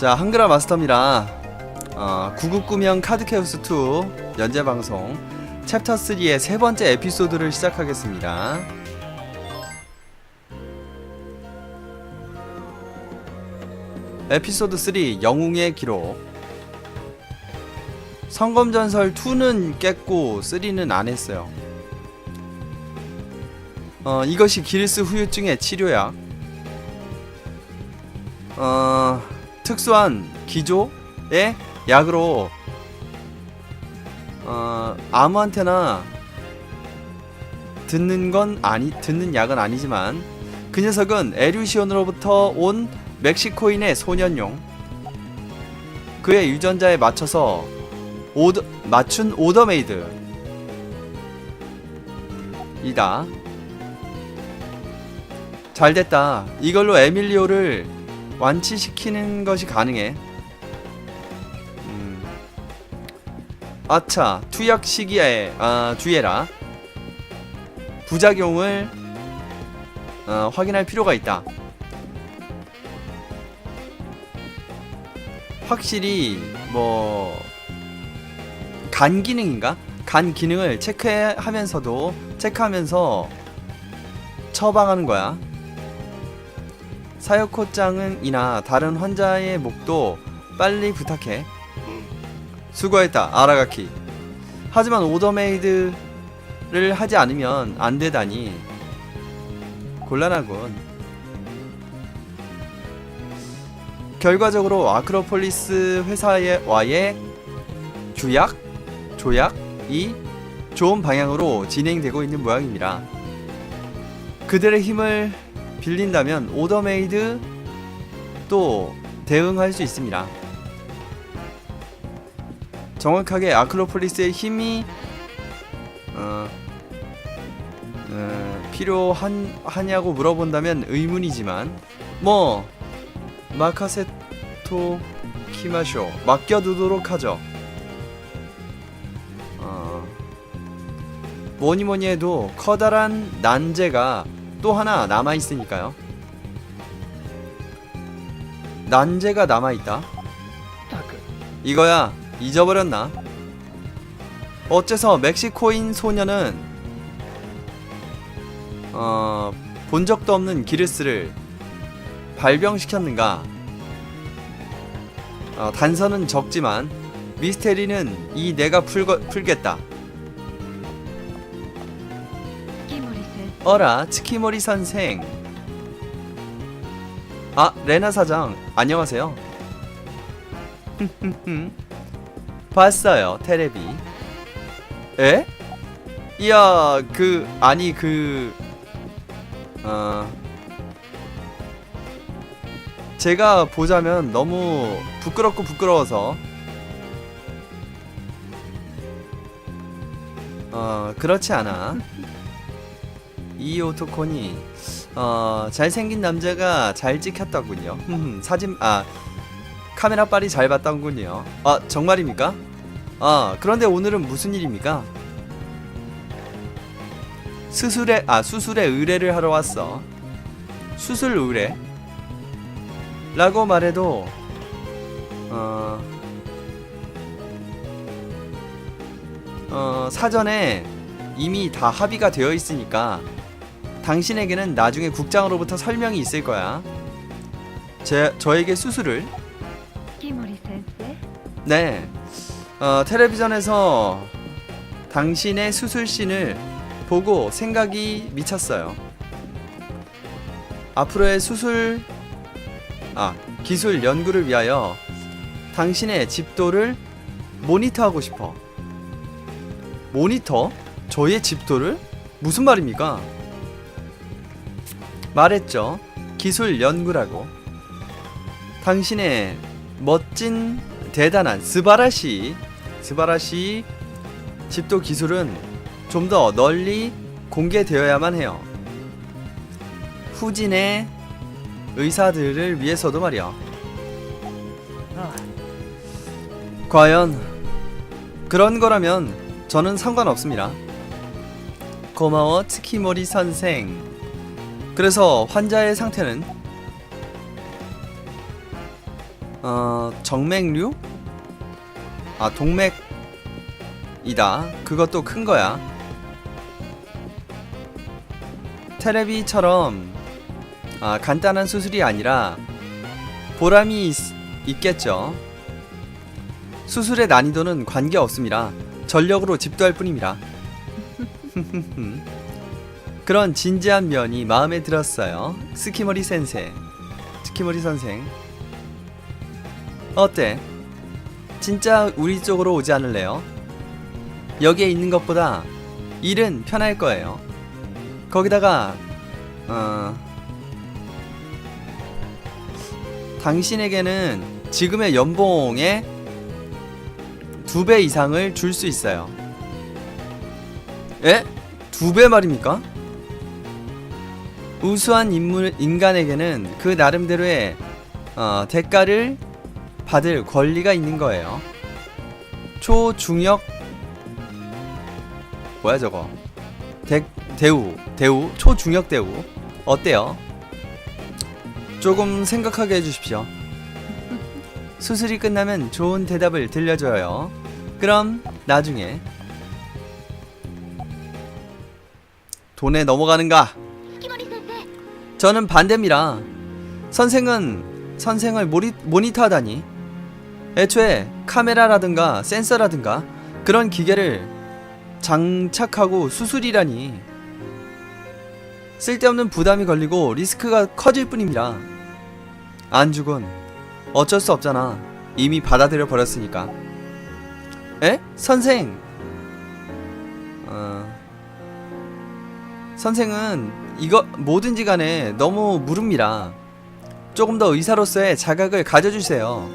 자 한글화 마스터입니다. 어, 구급구명 카드케우스2 연재방송 챕터 3의 세 번째 에피소드를 시작하겠습니다. 에피소드 3 영웅의 기록. 성검전설 2는 깼고 3는 안 했어요. 어, 이것이 기르스 후유증의 치료약 어, 특수한 기조의 약으로 어, 아무한테나 듣는 건 아니 듣는 약은 아니지만 그 녀석은 에류시온으로부터 온 멕시코인의 소년용. 그의 유전자에 맞춰서 오더, 맞춘 오더메이드 이다. 잘됐다. 이걸로 에밀리오를 완치시키는 것이 가능해. 음. 아차, 투약 시기에 아, 주의해라. 부작용을 어, 확인할 필요가 있다. 확실히 뭐 간 기능인가? 간 기능을 체크하면서도 체크하면서 처방하는 거야. 사요코짱은이나 다른 환자의 목도 빨리 부탁해. 수고했다, 아라가키. 하지만 오더메이드를 하지 않으면 안 되다니. 곤란하군. 결과적으로 아크로폴리스 회사와의 주약, 조약이 좋은 방향으로 진행되고 있는 모양입니다. 그들의 힘을 빌린다면 오더메이드 또 대응할 수 있습니다. 정확하게 아크로폴리스의 힘이 어, 어, 필요한 하냐고 물어본다면 의문이지만 뭐 마카세토 키마쇼 맡겨두도록 하죠. 어, 뭐니 뭐니 해도 커다란 난제가 또 하나 남아 있으니까요. 난제가 남아 있다. 이거야 잊어버렸나? 어째서 멕시코인 소녀는 어, 본 적도 없는 기르스를 발병시켰는가? 어, 단서는 적지만 미스테리는 이 내가 풀거, 풀겠다. 어라 치키모리 선생. 아 레나 사장 안녕하세요. 봤어요 테레비. 에? 이야 그 아니 그 어... 제가 보자면 너무 부끄럽고 부끄러워서. 어 그렇지 않아 이 오토콘이 어 잘생긴 남자가 잘 찍혔더군요. 흠, 사진 아 카메라 빨이 잘 봤더군요. 아 정말입니까? 아 그런데 오늘은 무슨 일입니까? 수술에 아 수술에 의뢰를 하러 왔어. 수술 의뢰? 라고 말해도 어, 어 사전에 이미 다 합의가 되어 있으니까 당신에게는 나중에 국장으로부터 설명이 있을 거야. 제, 저에게 수술을 네. 어, 텔레비전에서 당신의 수술신을 보고 생각이 미쳤어요. 앞으로의 수술 아, 기술 연구를 위하여 당신의 집도를 모니터하고 싶어. 모니터? 저의 집도를? 무슨 말입니까? 말했죠. 기술 연구라고. 당신의 멋진 대단한 스바라시 스바라시 집도 기술은 좀 더 널리 공개되어야만 해요. 후진의 의사들을 위해서도 말이야. 과연 그런 거라면 저는 상관없습니다. 고마워 트키모리 선생. 그래서 환자의 상태는 어 정맥류? 아 동맥이다. 그것도 큰 거야. 테레비처럼 아, 간단한 수술이 아니라 보람이 있, 있겠죠. 수술의 난이도는 관계 없습니다. 전력으로 집도할 뿐입니다. 그런 진지한 면이 마음에 들었어요. 스키머리 센세. 스키머리 선생. 어때? 진짜 우리 쪽으로 오지 않을래요? 여기에 있는 것보다 일은 편할 거예요. 거기다가 어 당신에게는 지금의 연봉의 두 배 이상을 줄 수 있어요. 에? 두 배 말입니까? 우수한 인물 인간에게는 그 나름대로의 어, 대가를 받을 권리가 있는 거예요. 초중역 뭐야 저거? 대 대우 대우 초중역 대우 어때요? 조금 생각하게 해주십시오. 수술이 끝나면 좋은 대답을 들려줘요. 그럼 나중에 돈에 넘어가는가? 저는 반대입니다. 선생은 선생을 모리, 모니터하다니. 애초에 카메라라든가 센서라든가 그런 기계를 장착하고 수술이라니. 쓸데없는 부담이 걸리고 리스크가 커질 뿐입니다. 안죽은 어쩔 수 없잖아. 이미 받아들여 버렸으니까. 에? 선생. 어... 선생은 이거 뭐든지 간에 너무 무릅니다. 조금 더 의사로서의 자각을 가져주세요.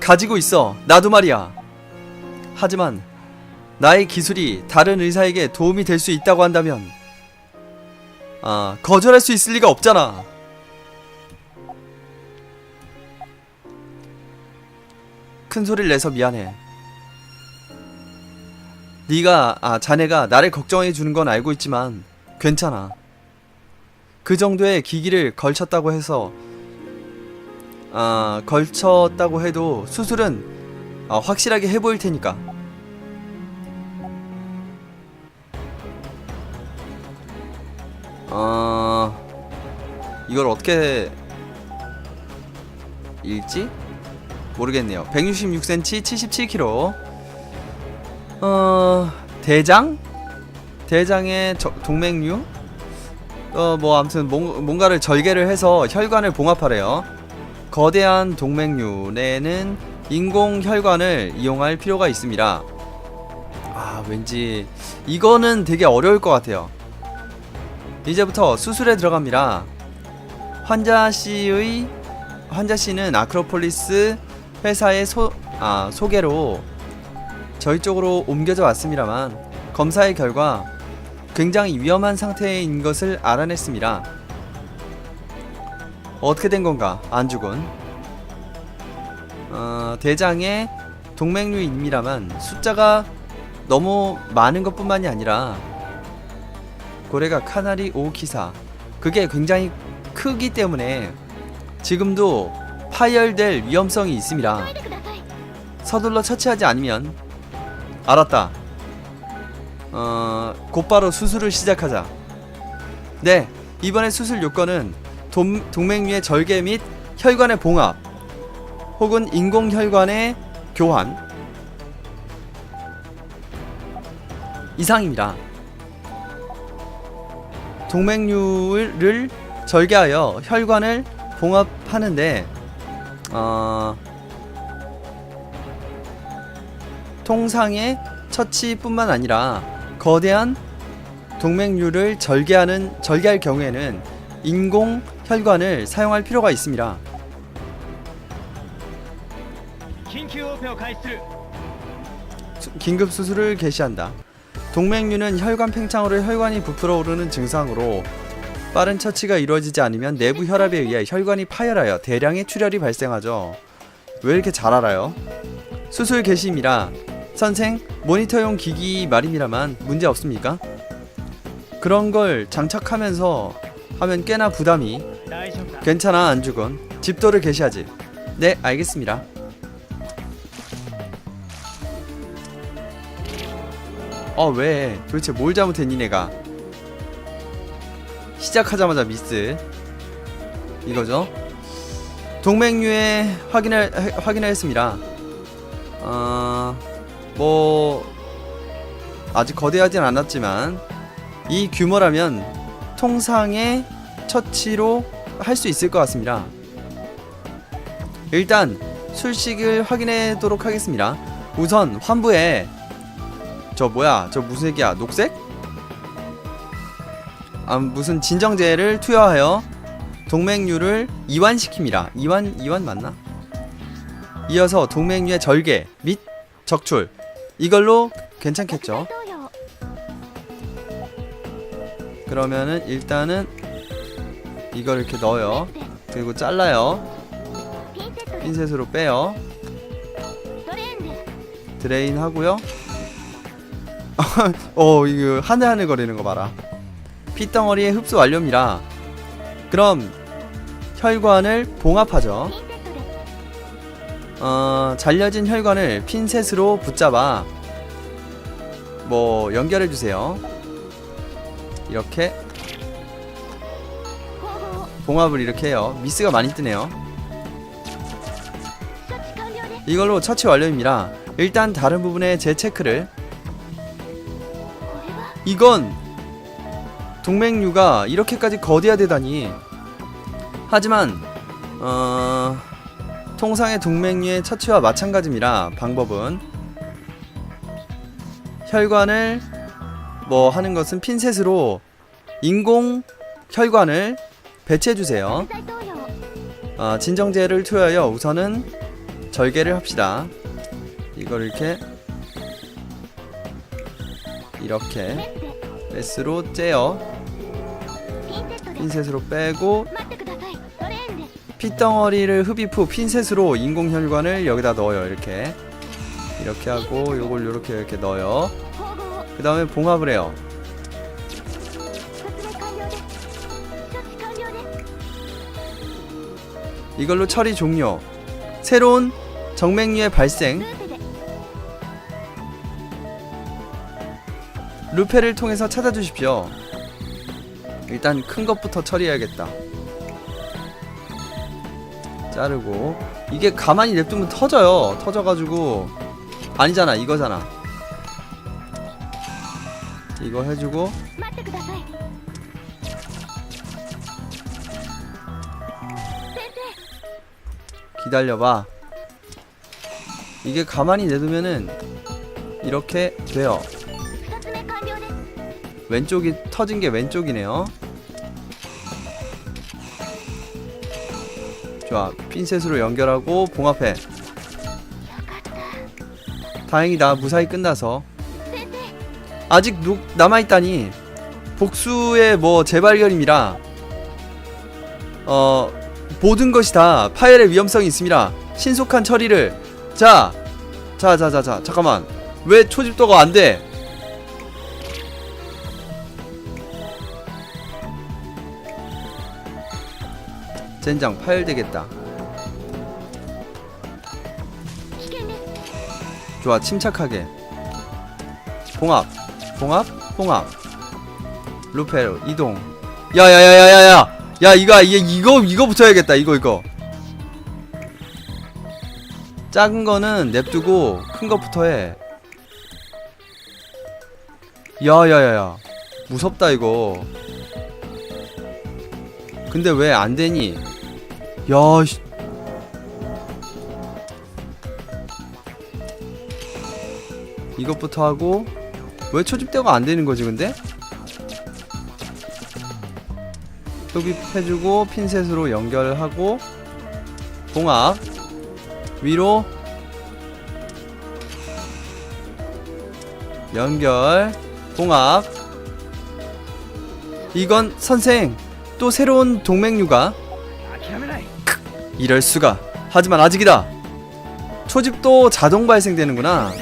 가지고 있어. 나도 말이야. 하지만 나의 기술이 다른 의사에게 도움이 될 수 있다고 한다면 아, 거절할 수 있을 리가 없잖아. 큰 소리를 내서 미안해. 네가 아 자네가 나를 걱정해 주는 건 알고 있지만 괜찮아. 그 정도의 기기를 걸쳤다고 해서 아 걸쳤다고 해도 수술은 아, 확실하게 해보일 테니까. 어 이걸 어떻게 읽지? 모르겠네요. 166cm, 77kg. 어 대장? 대장의 저- 동맥류? 어 뭐 아무튼 뭔, 뭔가를 절개를 해서 혈관을 봉합하래요. 거대한 동맥류 내는 인공 혈관을 이용할 필요가 있습니다. 아 왠지 이거는 되게 어려울 것 같아요. 이제부터 수술에 들어갑니다. 환자 씨의 환자 씨는 아크로폴리스 회사의 소, 아, 소개로 저희 쪽으로 옮겨져 왔습니다만 검사의 결과 굉장히 위험한 상태인 것을 알아냈습니다. 어떻게 된 건가? 안 죽은. 어, 대장의 동맥류입니다만 숫자가 너무 많은 것뿐만이 아니라 고래가 카나리 오키사 그게 굉장히 크기 때문에 지금도 파열될 위험성이 있습니다. 서둘러 처치하지 않으면 알았다. 어 곧바로 수술을 시작하자. 네 이번에 수술 요건은 동, 동맥류의 절개 및 혈관의 봉합 혹은 인공 혈관의 교환 이상입니다. 동맥류를 절개하여 혈관을 봉합하는데 어, 통상의 처치뿐만 아니라 거대한 동맥류를 절개하는 절개할 경우에는 인공 혈관을 사용할 필요가 있습니다. 긴급 수술을 개시한다. 동맥류는 혈관 팽창으로 혈관이 부풀어 오르는 증상으로 빠른 처치가 이루어지지 않으면 내부 혈압에 의해 혈관이 파열하여 대량의 출혈이 발생하죠. 왜 이렇게 잘 알아요? 수술 개시입니다. 선생, 모니터용 기기 마림이라만 문제 없습니까? 그런 걸 장착하면서 하면 꽤나 부담이 괜찮아 안 죽은 집도를 게시하지. 네 알겠습니다. 어왜? 도대체 뭘 잘못했니 내가? 시작하자마자 미스. 이거죠? 동맹유에 확인을 확인을 했습니다. 어... 뭐, 아직 거대하진 않았지만, 이 규모라면 통상의 처치로 할 수 있을 것 같습니다. 일단 술식을 확인하도록 하겠습니다. 우선 환부에 저 뭐야? 저 무슨 색이야? 녹색? 아 무슨 진정제를 투여하여 동맹류를 이완시킵니다. 이완 이완 맞나? 이어서 동맹류의 절개 및 적출 이걸로 괜찮겠죠? 그러면은 일단은 이걸 이렇게 넣어요. 네. 그리고 잘라요. 핀셋으로 빼요. 드레인 하고요. 어, 이거 하늘하늘 거리는 거 봐라. 피덩어리의 흡수 완료입니다. 그럼 혈관을 봉합하죠. 네. 어, 잘려진 혈관을 핀셋으로 붙잡아 뭐 연결해주세요. 이렇게 봉합을 이렇게 해요. 미스가 많이 뜨네요. 이걸로 처치 완료입니다. 일단 다른 부분에 재체크를. 이건 동맥류가 이렇게까지 거대하되다니. 하지만 어... 통상의 동맥류의 처치와 마찬가지입니다. 방법은 혈관을 뭐 하는 것은 핀셋으로 인공 혈관을 배치해 주세요. 어, 진정제를 투여하여 우선은 절개를 합시다. 이걸 이렇게 이렇게 메스로 째요. 핀셋으로 빼고 핏덩어리를 흡입 후 핀셋으로 인공혈관을 여기다 넣어요 이렇게. 이렇게 하고 요걸 요렇게 이렇게 넣어요. 그 다음에 봉합을 해요. 이걸로 처리 종료. 새로운 정맥류의 발생. 루페를 통해서 찾아주십시오. 일단 큰 것부터 처리해야겠다. 자르고. 이게 가만히 냅두면 터져요. 터져가지고. 아니잖아 이거잖아. 이거 해주고. 기다려봐. 이게 가만히 내두면은 이렇게 돼요. 왼쪽이 터진 게 왼쪽이네요. 좋아 핀셋으로 연결하고 봉합해. 다행이다 무사히 끝나서. 아직 남아있다니. 복수의 뭐 재발견입니다. 어 모든 것이 다 파열의 위험성이 있습니다. 신속한 처리를. 자 자 자 자자 잠깐만. 왜 초집도가 안돼? 센장 파열되겠다. 좋아 침착하게. 봉합 봉합 봉합. 루페로 이동. 야야야야야야. 야 이거 얘 이거 이거 붙여야겠다 이거 이거. 작은 거는 냅두고 큰거 붙어해. 야야야야. 무섭다 이거. 근데 왜 안 되니? 야, 씨. 이것부터 하고 왜 초집대가 안 되는 거지 근데? 흡입해주고 핀셋으로 연결하고 봉합 위로 연결 봉합 이건 선생 또 새로운 동맥류가 이럴 수가 하지만 아직이다 초집도 자동 발생되는구나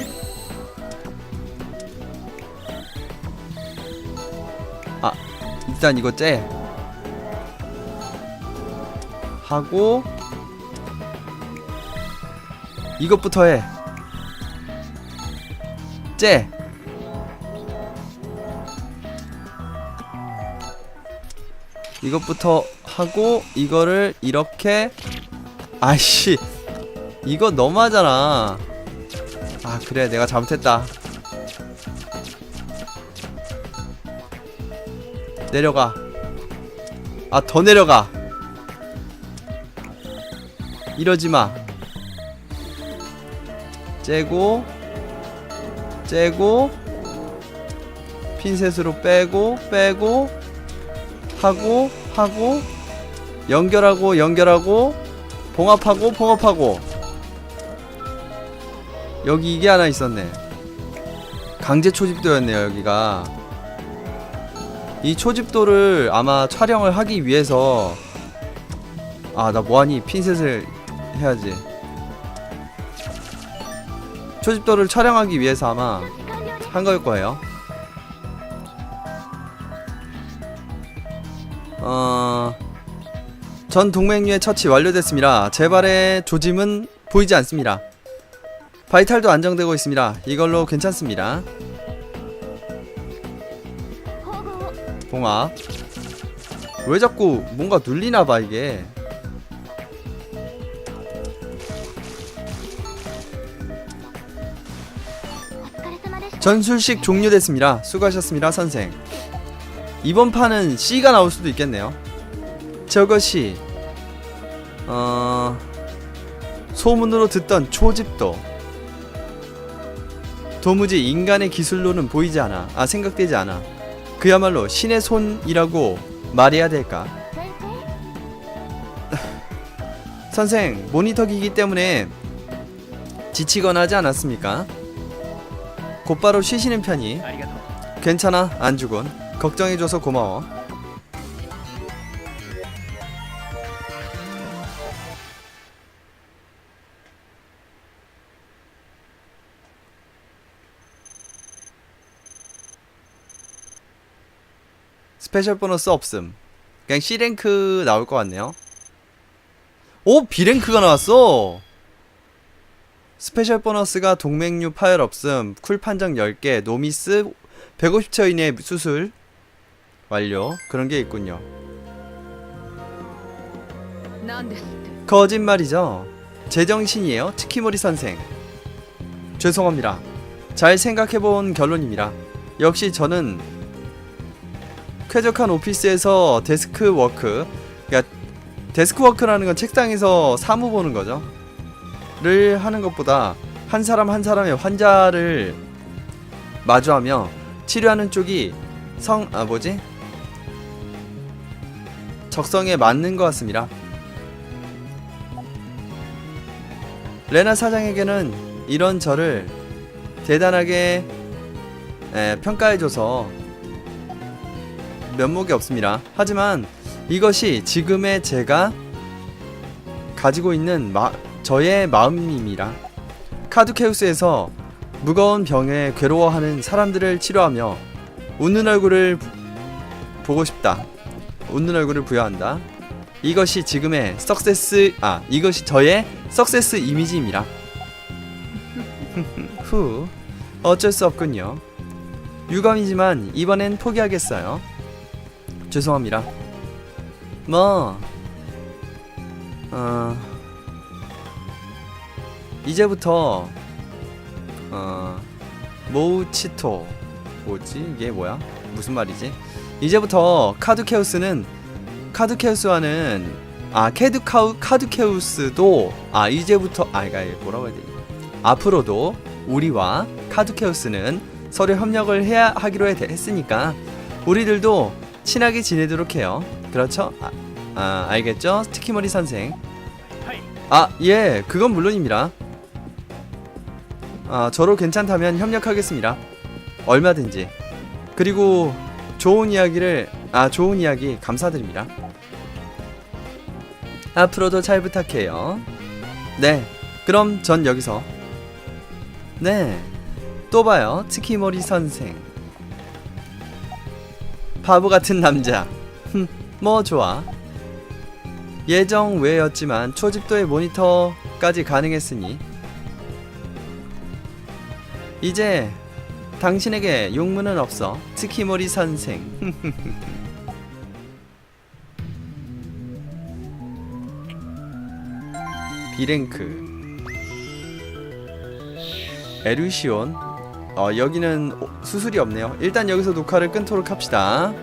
아 일단 이거 째 하고 이것부터 해. 째. 이것부터 하고 이거를 이렇게 아이씨 이거 너무하잖아. 아 그래 내가 잘못했다. 내려가. 아 더 내려가. 이러지마. 째고 째고 핀셋으로 빼고 빼고 하고 하고 연결하고 연결하고 봉합하고 봉합하고. 여기 이게 하나 있었네. 강제 초집도였네요 여기가. 이 초집도를 아마 촬영을 하기 위해서 아 나 뭐하니? 핀셋을 해야지. 초집도를 촬영하기 위해서 아마 한 걸 거예요. 전 동맹류의 처치 완료됐습니다. 재발의 조짐은 보이지 않습니다. 바이탈도 안정되고 있습니다. 이걸로 괜찮습니다. 봉아 왜 자꾸 뭔가 눌리나봐 이게 전술식 종료됐습니다. 수고하셨습니다, 선생. 이번 판은 C가 나올 수도 있겠네요. 저것이 어, 소문으로 듣던 초집도 도무지 인간의 기술로는 보이지 않아. 아, 생각되지 않아. 그야말로 신의 손이라고 말해야 될까? 선생, 모니터기기 때문에 지치거나 하지 않았습니까? 곧바로 쉬시는 편이 아, 괜찮아, 안 죽은. 걱정해줘서 고마워. 스페셜 보너스 없음. 그냥 C랭크 나올 것 같네요. 오! B랭크가 나왔어! 스페셜 보너스가 동맹류 파열 없음, 쿨 판정 10개, 노미스 150초 이내 수술 완료. 그런 게 있군요. 거짓말이죠. 제정신이에요. 치키모리 선생. 죄송합니다. 잘 생각해본 결론입니다. 역시 저는 쾌적한 오피스에서 데스크 워크 그러니까 데스크 워크라는 건 책상에서 사무 보는 거죠 를 하는 것보다 한 사람 한 사람의 환자를 마주하며 치료하는 쪽이 성 아 뭐지 적성에 맞는 것 같습니다. 레나 사장에게는 이런 저를 대단하게 에, 평가해줘서 면목이 없습니다. 하지만 이것이 지금의 제가 가지고 있는 마, 저의 마음입니다. 카두케우스에서 무거운 병에 괴로워하는 사람들을 치료하며 웃는 얼굴을 부- 보고 싶다. 웃는 얼굴을 부여한다. 이것이 지금의 석세스 아 이것이 저의 석세스 이미지입니다. 후 어쩔 수 없군요. 유감이지만 이번엔 포기하겠어요. 죄송합니다. 뭐 어, 이제부터 어 모우치토 뭐지 이게 뭐야 무슨 말이지? 이제부터 카두케우스는 카두케우스와는 아 캐두카우 카두케우스도 아 이제부터 아 이가 뭐라고 해야 되지? 앞으로도 우리와 카두케우스는 서로 협력을 해야 하기로 해- 했으니까 우리들도 친하게 지내도록 해요. 그렇죠? 아, 아 알겠죠? 스티키머리 선생. 아, 예, 그건 물론입니다. 아, 저로 괜찮다면 협력하겠습니다. 얼마든지. 그리고 좋은 이야기를, 아, 좋은 이야기 감사드립니다. 앞으로도 잘 부탁해요. 네, 그럼 전 여기서. 네, 또 봐요, 치키모리 선생. 바보 같은 남자. 흠, 뭐 좋아. 예정 외였지만 초집도의 모니터까지 가능했으니 이제 당신에게 용문은 없어. 스키모리 선생. 비랭크. 에루시온. 어, 여기는 수술이 없네요. 일단 여기서 녹화를 끊도록 합시다.